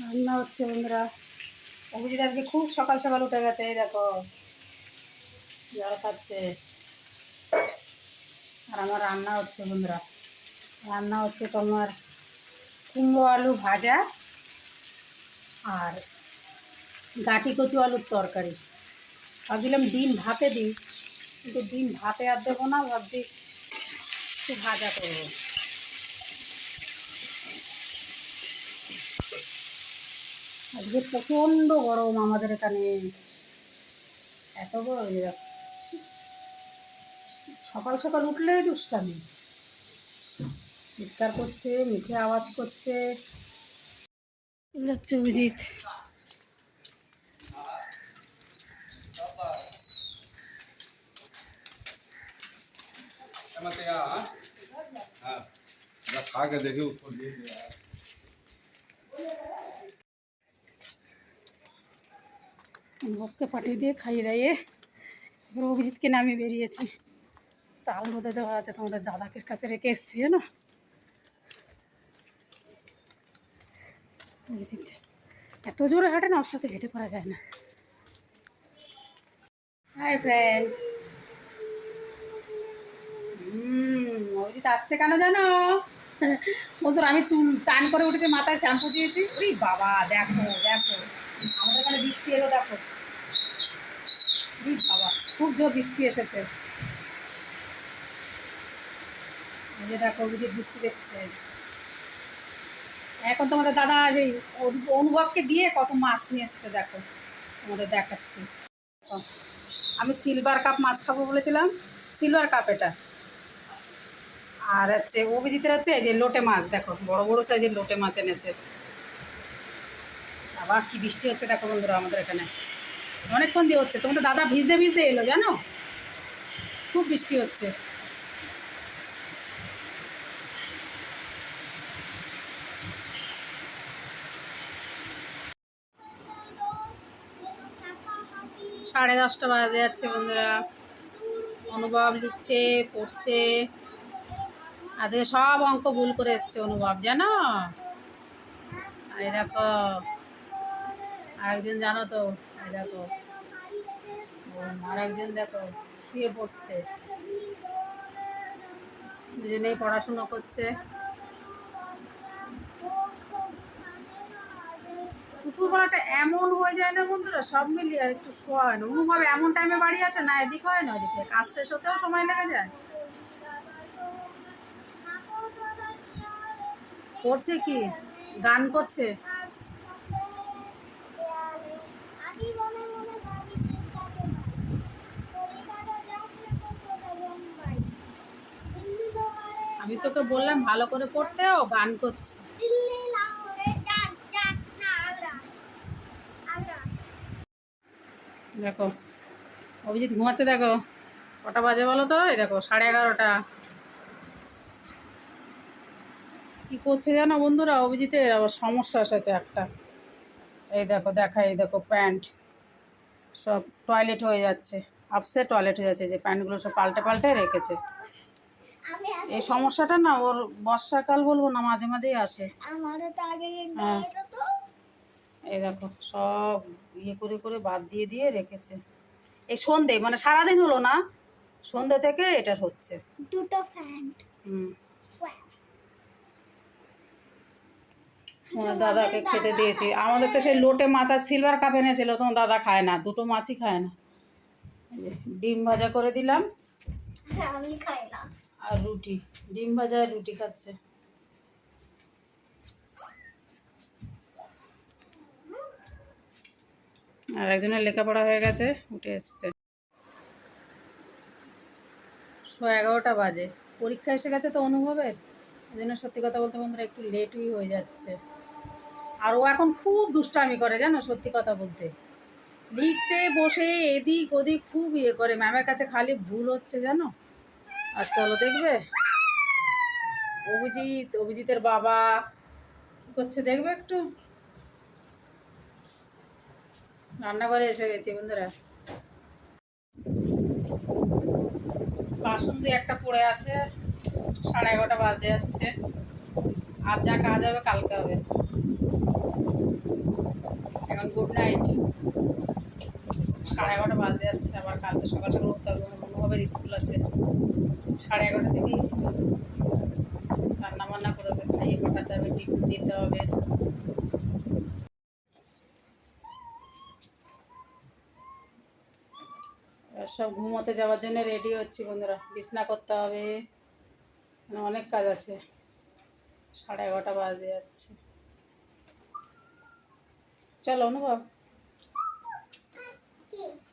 রান্না হচ্ছে বন্ধুরা। অভিজিৎ আজকে খুব সকাল সকাল উঠে গেছে, এই দেখো। জল খাচ্ছে। আর আমার রান্না হচ্ছে বন্ধুরা। রান্না হচ্ছে তোমার কুমড়ো আলু ভাজা আর গাটি কচু আলুর তরকারি। ভাবছিলাম ডিম ভাতে দিই, কিন্তু ডিম ভাতে আর দেবো না, ভাবছি একটু ভাজা করব। আজকে প্রচণ্ড গরম আমাদের এখানে। এত গরম সকাল সকাল উঠলে দুষ্টামি। চিৎকার করছে, মিঠে আওয়াজ করছে। যাচ্ছে অভিজিৎ। হ্যাঁ, দেখি উপর দিয়ে বককে পাঠিয়ে দিয়ে খাইয়ে দাইয়ে এবার অভিজিৎকে নামে বেরিয়েছি। চাল রোদে দেওয়া আছে, তোমাদের দাদাকে কাছে রেখে এসছি, জানো? অভিজিৎ এত জোরে হাঁটে না, ওর সাথে হেঁটে পড়া যায় না। হাই ফ্রেন্ড অভিজিৎ আসছে কেন জানো? বলতো আমি চুল চান করে উঠেছে, মাথায় শ্যাম্পু দিয়েছি। ওই বাবা, দেখো দেখো। আমাদের এখানে বৃষ্টি এলো, দেখো। বাবা খুব জোর বৃষ্টি এসেছে। দেখো, অভিজিৎ বৃষ্টি দেখছে। এখন তোমাদের দাদা অনু- অনুভবকে দিয়ে কত মাছ নিয়ে এসছে, দেখো। তোমাদের দেখাচ্ছি। আমি সিলভার কাপ মাছ খাব বলেছিলাম, সিলভার কাপ এটা। আর হচ্ছে অভিজিতের হচ্ছে এই যে লোটে মাছ, দেখো, বড় বড় সাইজের লোটে মাছ এনেছে। আবার কি বৃষ্টি হচ্ছে, দেখো বন্ধুরা আমাদের এখানে। অনেকক্ষণ দিয়ে হচ্ছে। তোমাদের দাদা ভিজতে ভিজতে এলো, জানো? খুব বৃষ্টি হচ্ছে। সাড়ে দশটা বাজে যাচ্ছে বন্ধুরা। অনুভব লিখছে, পড়ছে। আজকে সব অঙ্ক ভুল করে এসছে অনুভব, জানো? এই দেখো। আরেকজন জানো তো? এই দেখো। আর একজন দেখো, শুয়ে পড়ছে। দুজনেই পড়াশুনো করছে। দুপুরবেলাটা এমন হয়ে যায় না বন্ধুরা, সব মিলিয়ে আর একটু শোয়া হয় না। অনুভব এমন টাইমে বাড়ি আসে না, এদিক হয় না, ওদিকে কাজ শেষ হতেও সময় লেগে যায়। করছে কি? গান করছে? আমি তোকে বললাম ভালো করে পড়তে ও গান করছে। দেখো, অভিজিৎ ঘুমাচ্ছে দেখো। কটা বাজে বলো তো? এই দেখো, সাড়ে এগারোটা। কি করছে জানো বন্ধুরা? অভিজিতের আবার সমস্যা এসেছে একটা। এই দেখো, দেখা, এই দেখো, প্যান্ট। সব টয়লেট হয়ে যাচ্ছে। আপসে টয়লেট হয়ে যাচ্ছে, যে প্যান্টগুলো সব পাল্টে পাল্টে রেখেছে। এই সমস্যাটা না ওর বর্ষাকাল বলব না মাঝে মাঝেই আসে। হ্যাঁ। এই দেখো সব ইয়ে করে করে বাদ দিয়ে দিয়ে রেখেছে। এই সন্ধে মানে সারাদিন হলো না? সন্ধে থেকে এটা হচ্ছে। দুটো হুম। তোমার দাদাকে খেতে দিয়েছি। আমাদের তো সেই লোটে মাছ আর সিলভার কাপ এনেছিল তোমার দাদা খায় না দুটো মাছই খায় না। ডিম ভাজা করে দিলাম। আমি খাই না। আর রুটি, ডিম ভাজা আর রুটি খাচ্ছে। আর একজনের লেখাপড়া হয়ে গেছে, উঠে এসছে। শো এগারোটা বাজে। পরীক্ষা এসে গেছে তো অনুভবের? ওই জন্য সত্যি কথা বলতে বন্ধুরা, একটু লেটই হয়ে যাচ্ছে। আর ও এখন খুব দুষ্টামি করে, জানো সত্যি কথা বলতে। লিখতে বসে এদিক ওদিক খুব ইয়ে করে। ম্যামের কাছে খালি ভুল হচ্ছে, জানো? আর চলো দেখবে? অভিজিৎ, অভিজিতের বাবা করছে দেখবে একটু? রান্নাঘরে এসে গেছি বন্ধুরা। বাসন দিয়ে একটা পড়ে আছে, সাড়ে এগারোটা বাজতে যাচ্ছে। আর যা কাজ হবে কালকে হবে। এখন গুড নাইট সাড়ে এগারোটা বাজে যাচ্ছে, আবার কালকে সকাল সকাল উঠতে হবে মনোভাবের স্কুল আছে। সাড়ে এগারোটা থেকে স্কুল। রান্না বান্না করে খাইয়ে পাঠাতে হবে, টিফিন দিতে হবে। সব ঘুমোতে যাওয়ার জন্য রেডি হচ্ছি বন্ধুরা। বিছনা করতে হবে। অনেক কাজ আছে। সাড়ে এগারোটা বাজে যাচ্ছে। চলো অনুভব। you.